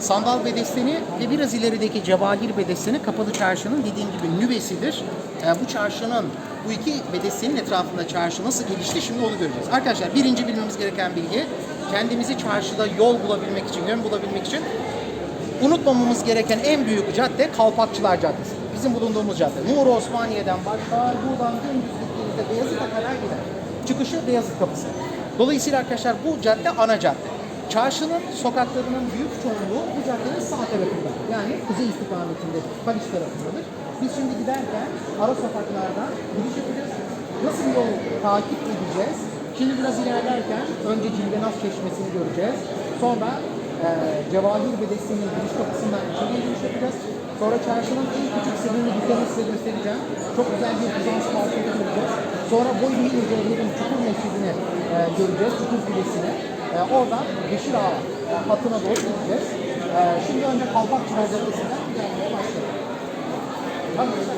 Sandal Bedesteni ve biraz ilerideki Cevahir Bedesteni Kapalı Çarşı'nın dediğim gibi nüvesidir. Ee, bu çarşının, bu iki bedestenin etrafında çarşı nasıl gelişti şimdi onu göreceğiz. Arkadaşlar birinci bilmemiz gereken bilgi kendimizi çarşıda yol bulabilmek için, yön bulabilmek için unutmamamız gereken en büyük cadde Kalpakçılar Caddesi. Bizim bulunduğumuz cadde. Nur Osmaniye'den başlar, buradan dümdüz gittiğinizde Beyazıt'a kadar gider. Çıkışı Beyazıt Kapısı. Dolayısıyla arkadaşlar bu cadde ana cadde. Çarşının sokaklarının büyük çoğunluğu bu caddenin sağ tarafında. Yani kuzey istikametinde, Haliç tarafındadır. Biz şimdi giderken ara sokaklardan giriş yapacağız. Nasıl yol takip edeceğiz? Şimdi biraz ilerlerken önce Cilvenaz Çeşmesi'ni göreceğiz. Sonra e, Cevahir Bedesi'nin giriş kapısından içeriye giriş yapacağız. Sonra çarşının en küçük sırrını dükkanı size göstereceğim. Çok güzel bir Bizans parkını göreceğiz. Sonra Boyun Mücevher'in Çukur Mescidi'ni e, göreceğiz, Çukur Kulesi'ni. E, oradan Beşir Ağa e, hatına doğru gideceğiz. E, şimdi önce Kalpakçılar Caddesi'nden ilerlemeye başlayalım. Arkadaşlar,